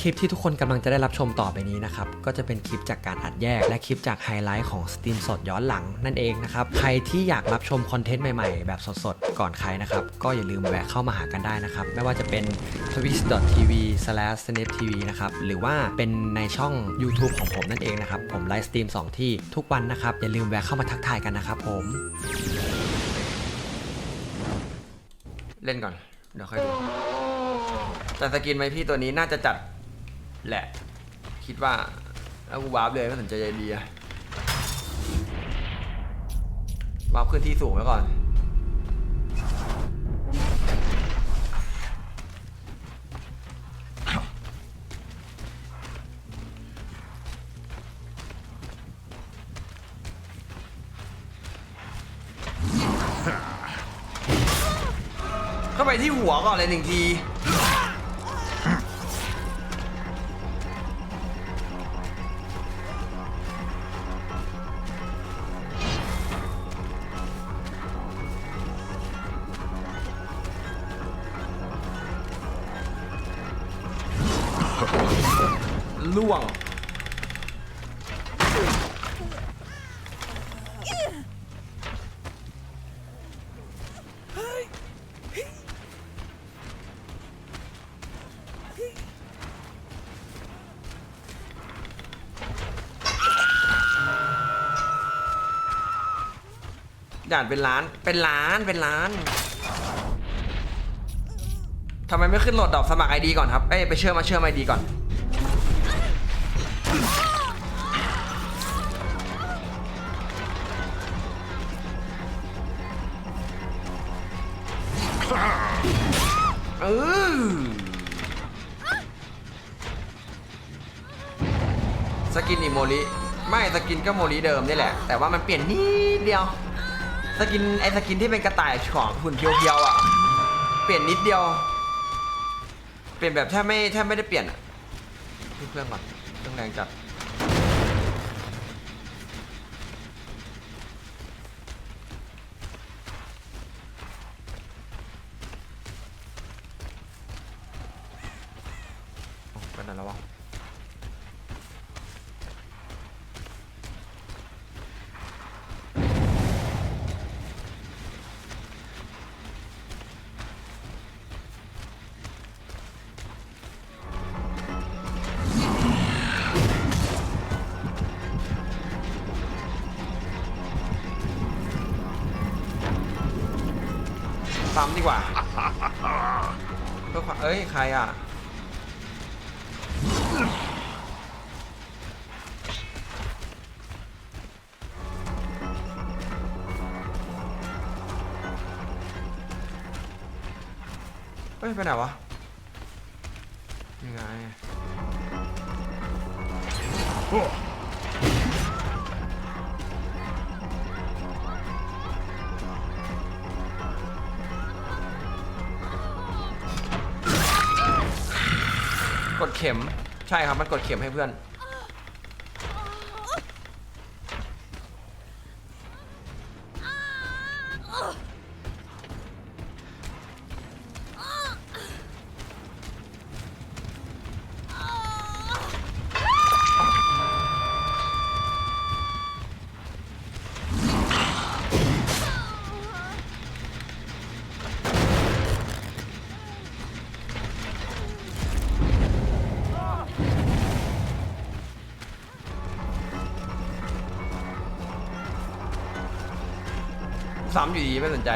คลิปที่ทุกคนกำลังจะได้รับชมต่อไปนี้นะครับ ก็จะเป็นคลิปจากการอัดแยก และคลิปจากไฮไลท์ของสตรีมสดย้อนหลังนั่นเองนะครับ ใครที่อยากรับชมคอนเทนต์ใหม่ๆ แบบสดๆ ก่อนใครนะครับ ก็อย่าลืมแวะเข้ามาหากันได้นะครับ ไม่ว่าจะเป็น twitch.tv/snaptv นะครับ หรือว่าเป็นในช่อง YouTube ของผมนั่นเองนะครับ ผมไลฟ์สตรีม2 ที่ทุกวันนะครับ อย่าลืมแวะเข้ามาทักทายกันนะครับผม เล่นก่อน เดี๋ยวค่อยดูแต่สกินไหมพี่ตัวนี้น่าจะจัด แหละ คิดว่าแล้วกูวาร์ปเลยไม่สนใจใยดีอะวาร์ปขึ้นที่สูงไว้ก่อน เข้าไปที่หัวก่อนเลยหนึ่งที ล่วง ด่านเป็นล้าน เป็นล้าน เป็นล้าน ทำไมไม่ขึ้นโหลดดอกสมัครไอดีก่อนครับ เอ้ยไปเชื่อมมาเชื่อมไอดีก่อน มริไม่สกินก็โมริเดิมนี่แหละ แต่ว่ามันเปลี่ยนนิดเดียว สกินไอสกินที่เป็นกระต่ายของหุ่นเพียวๆอะ เปลี่ยนนิดเดียว เปลี่ยนแบบแทบไม่แทบไม่ได้เปลี่ยนอะขึ้นเครื่องก่อนเครื่องแรงจัด ซ้ำดีกว่าเพื่อความเอ้ย ใครอะ เฮ้ย ไปไหนวะ ยังไง กดเข็ม ใช่ครับ มันกดเข็มให้เพื่อน ซ้ำอยู่ดีไม่สนใจ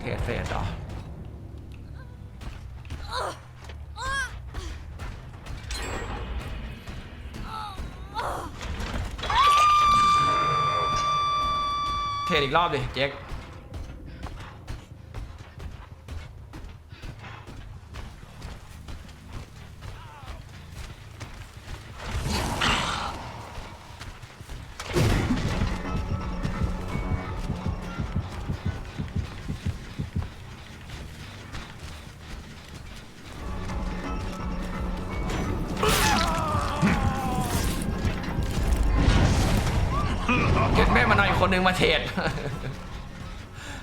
เทสเฟสเหรอ เทรอีกรอบดิเจ๊กเก็ตแม่มันเอาอีกคนนึงมาเทร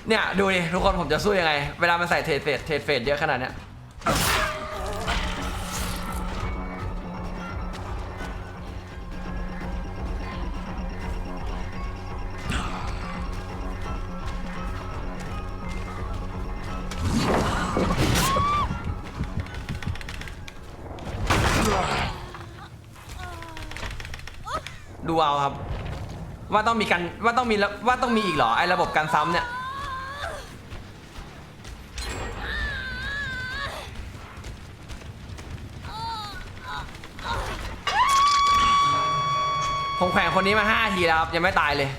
เนี่ยดูดิทุกคนผมจะสู้ยังไง เวลามันใส่เทรดเฟดเทรดเฟดเยอะขนาดเนี้ย ว่าต้องมีการว่าต้องมีว่าต้องมีอีกเหรอไอ้ระบบการซ้ำเนี่ยผมแขวนคนนี้มาห้าทีแล้วครับยังไม่ตายเลย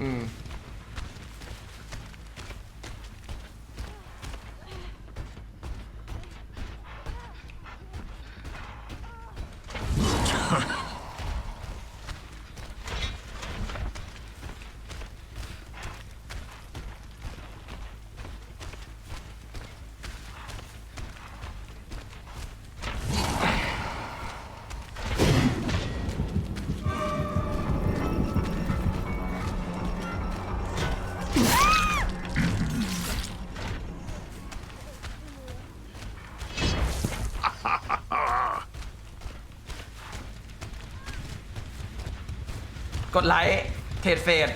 อืม กดไลค์เทรดเฟด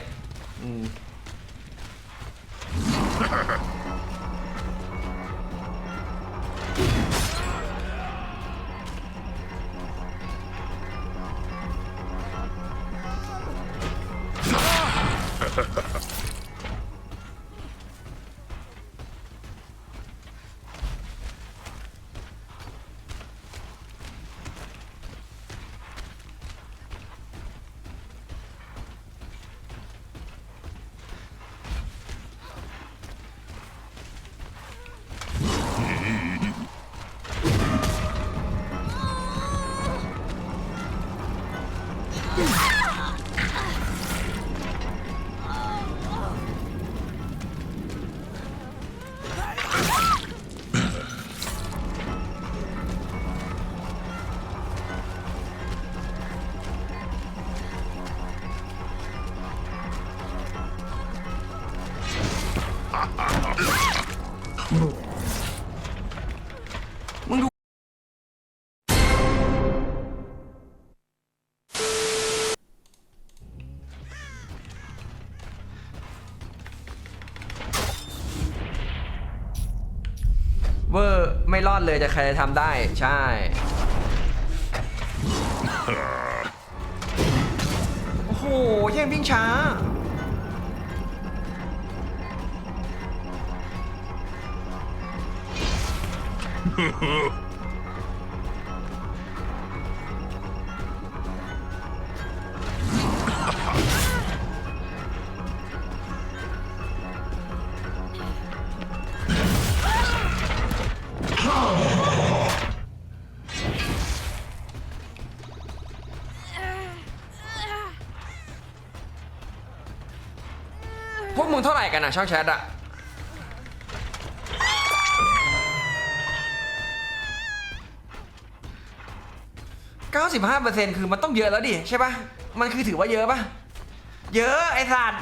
ดเลยจะใครจะทำได้ใช่ โอ้โหแย่งวิ่งช้าพ วกมึงเท่าไหร่กันอะช่อร์เซ็นต์คือมันต้องเยอะแล้วดิใช่ปะมันคือถือว่าเยอะปะเยอะไอ้สัตว์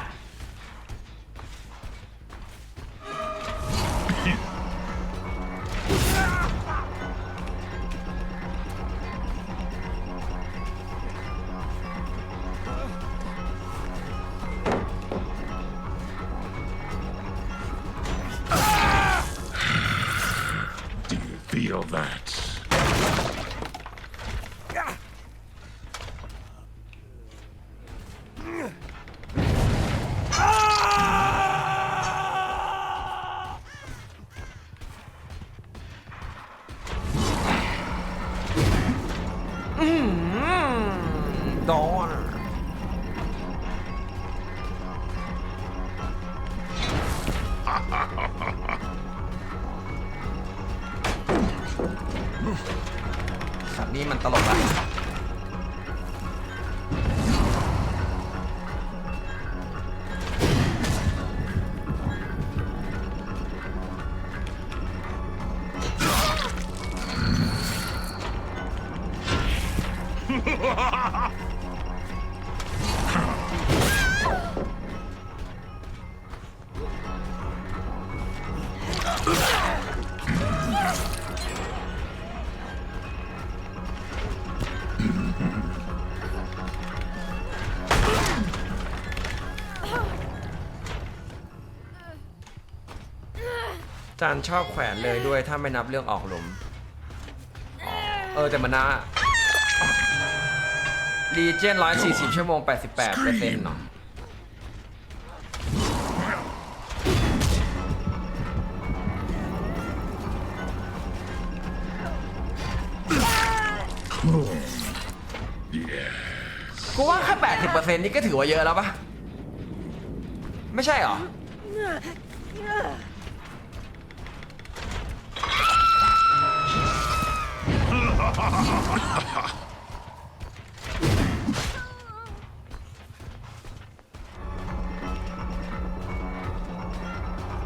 จานชอบแขวนเลยด้วยถ้าไม่นับเรื่องออกหลุมอ๋อเออแต่มันนะรีเจน140 ชั่วโมง 88เปอร์เซ็นต์เนาะกูว่าแค่80เปอร์เซ็นต์นี่ก็ถือว่าเยอะแล้วปะไม่ใช่เหรอ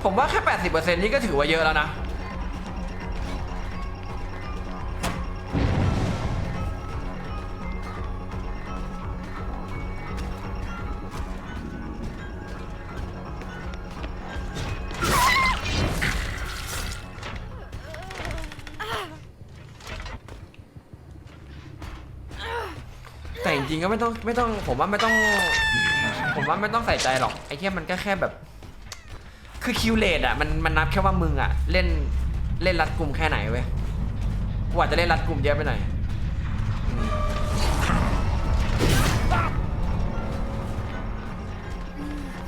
ผมว่าแค่ 80%นี่ก็ถือว่าเยอะแล้วนะ ก็ไม่ต้องไม่ต้องผมว่าไม่ต้อง ผมว่าไม่ต้องใส่ใจหรอกไอ้แค่มันก็แค่แบบ คือคิวเลตอะมันมันนับแค่ว่ามึงอะ เล่นเล่นรัดกลุ่มแค่ไหนเว้ยกูอาจจะเล่นรัดกลุ่มเยอะไปหน่อย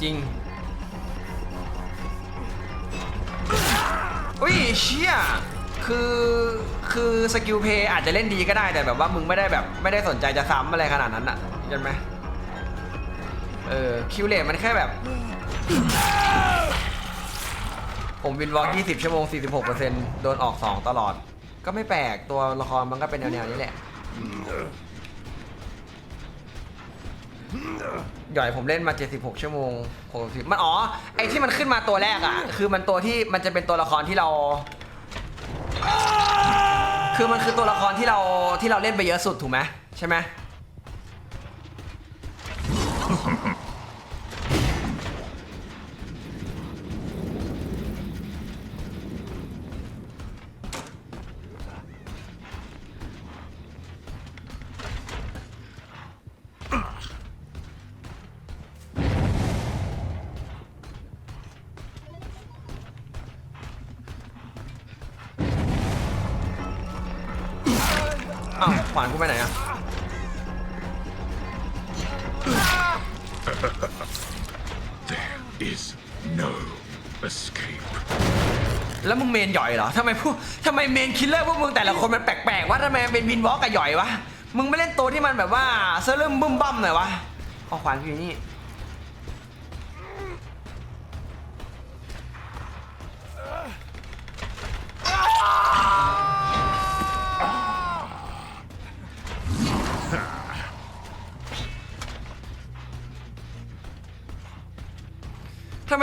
จริงอุ้ยเชี่ยคือ คือสกิลเพย์อาจจะเล่นดีก็ได้แต่แบบว่ามึงไม่ได้แบบไม่ได้สนใจจะซ้ำอะไรขนาดนั้นอะเห็นไหมเออคิวเลตมันแค่แบบ ผมวินวอล์ก20 ชั่วโมง 46%โดนออก 2 ตลอด ก็ไม่แปลกตัวละครมันก็เป็นแนวๆนี้แหละอืมหย่อยผมเล่นมา 76 ชั่วโมง60มันอ๋อ ไอที่มันขึ้นมาตัวแรกอะ คือมันตัวที่มันจะเป็นตัวละครที่เรา คือมันคือตัวละครที่เราที่เราเล่นไปเยอะสุดถูกไหมใช่ไหมาวขวานกูไปไหนอะ There is no escape. แล้วมึงเมนหย่อยเหรอทำไมพวกทำไมเมนคิลเลอร์พวกมึงแต่ละคนมันแปลกๆวะทำไมมันเป็นวินวอล์กกับหย่อยวะ มึงไม่เล่นตัวที่มันแบบว่าเซร์เริ่มบึ้มบั้มหน่อยวะเออขวานกูอยู่นี่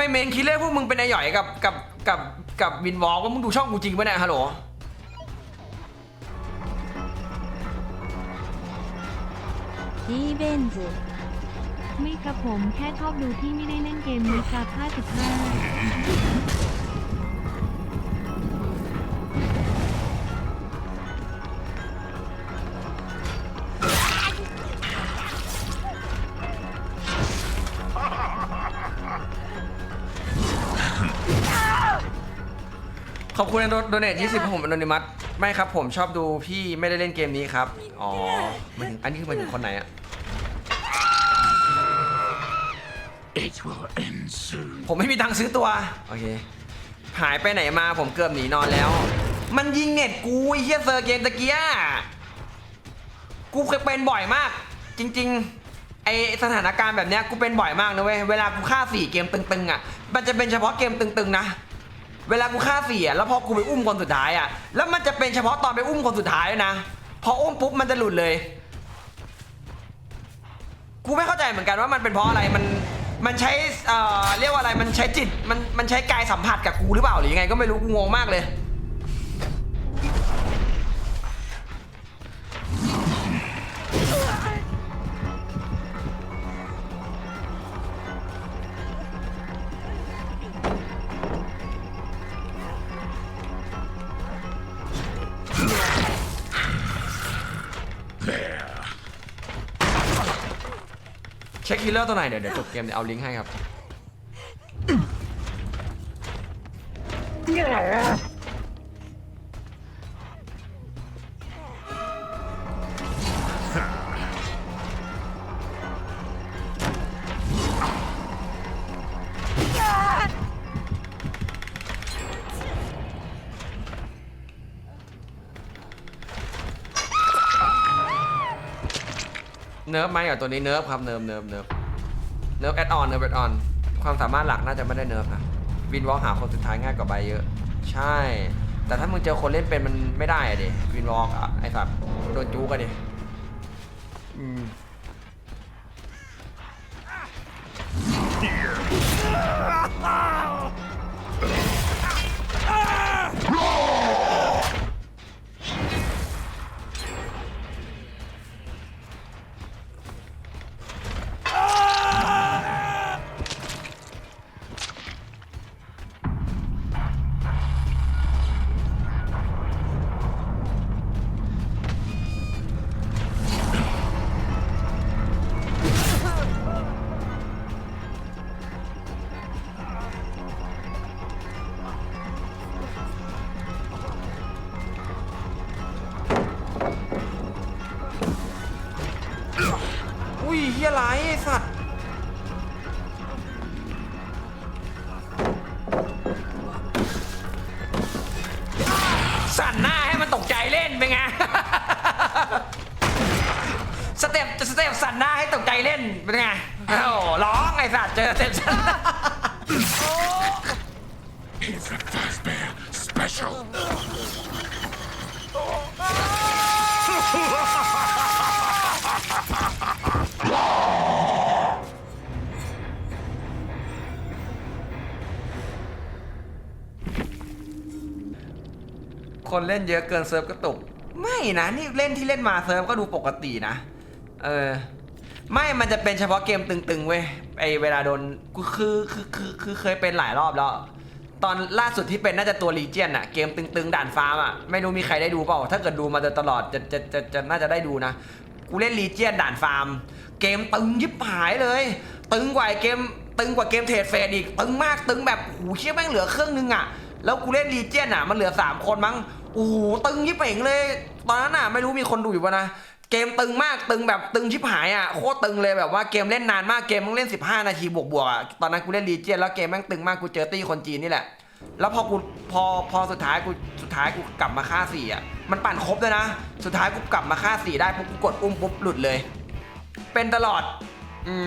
มเมนคิดเล่พวกมึงเป็นไอหย่อยกับกับกับกับวินวอลกว่ามึงดูช่องกูจริงปะเนี่ยฮัลโหลอีเบนซ์ ไม่ครับผมแค่ชอบดูที่ไม่ได้เล่นเกมนี้ครับ55 อบคุณโดโดเนท20ผมอ n นนิมัสไม่ครับผมชอบดูพี่ไม่ได้เล่นเกมนี้ครับ อ๋อหมายถึงอันนี้คือหมายถึงคนไหนอะ It will end soon. ผมไม่มีตังค์ซื้อตัว โอเค หายไปไหนมาผมเกือบหนีนอนแล้ว มันยิงเน็ตกูไอ้เฮียเซอร์เกมตะเกียกูเคยเป็นบ่อยมาก จริง ๆ ไอสถานการณ์แบบเนี้ยกูเป็นบ่อยมากนะเว้ย เวลากูฆ่าสี่เกมตึงๆอะ มันจะเป็นเฉพาะเกมตึงๆนะ เวลากูฆ่าเสี่อะแล้วพอกูไปอุ้มคนสุดท้ายอะ แล้วมันจะเป็นเฉพาะตอนไปอุ้มคนสุดท้ายนะ พออุ้มปุ๊บมันจะหลุดเลย กูไม่เข้าใจเหมือนกันว่ามันเป็นเพราะอะไร มัน มันใช้ เอ่อ เรียกว่าอะไร มันใช้จิต มัน มันใช้กายสัมผัสกับกูหรือเปล่าหรือยังไงก็ไม่รู้ กูงงมากเลย ช็คฮิลเลอร์ตัวไหนเดี๋ยวเดี๋ยวจบเกมเดี๋ยวเอาลิงก์ให้ครับเนิ เนิร์ฟไหมกับตัวนี้เนิร์ฟครับเนิร์ฟเนิร์ฟเนิร์ฟเนิร์ฟแอดออนเนิร์ฟแอดออนความสามารถหลักน่าจะไม่ได้เนิร์ฟนะวินวอลหาคนสุดท้ายง่ายกว่าใบเยอะ ใช่ แต่ถ้ามึงเจอคนเล่นเป็นมันไม่ได้อะดิวินวอลอะไอ้สัตว์โดนจูกันดิอืม สั่นหน้าให้มันตกใจเล่นเป็นไง สเต็ปสเต็ปสั่นหน้าให้ตกใจเล่นเป็นไงโอ้โหร้องไอ้สัตว์เจอสเต็ปสั่นหน้า It's a Fazbear special. คนเล่นเยอะเกินเซิร์ฟก็ตก ไม่นะนี่เล่นที่เล่นมาเซิร์ฟก็ดูปกตินะ เออ ไม่มันจะเป็นเฉพาะเกมตึงๆเว้ยไอเวลาโดนกูคือคือคือคือเคยเป็นหลายรอบแล้ว ตอนล่าสุดที่เป็นน่าจะตัวลีเจียนอะเกมตึงๆด่านฟาร์มอะไม่รู้มีใครได้ดูเปล่า ถ้าเกิดดูมาตลอดจะจะจะจะน่าจะได้ดูนะกูเล่นลีเจียนด่านฟาร์ม เกมตึงยิบหายเลย ตึงกว่าเกมตึงกว่าเกมเทรดเฟดอีกตึงมากตึงแบบหูเชี่ยแม่งเหลือเครื่องนึงอะแล้วกูเล่นลีเจียนอะมันเหลือ 3 คนมั้ง โอ้โหตึงยิบเป่งเลย ตอนนั้นอะไม่รู้มีคนดูอยู่ปะนะ เกมตึงมากตึงแบบตึงชิบหายอะโคตรตึงเลยแบบว่าเกมเล่นนานมากเกมต้องเล่น 15 นาทีบวกบวกอะตอนนั้นกูเล่นรีเจนแล้วเกมแม่งตึงมากกูเจอตี้คนจีนนี่แหละ แล้วพอกูพอพอสุดท้ายกูสุดท้ายกูกลับมาฆ่าสี่อะมันปั่นครบด้วยนะ สุดท้ายกูกลับมาฆ่าสี่ได้ปุ๊บกูกดอุ้มปุ๊บหลุดเลย เป็นตลอด อืม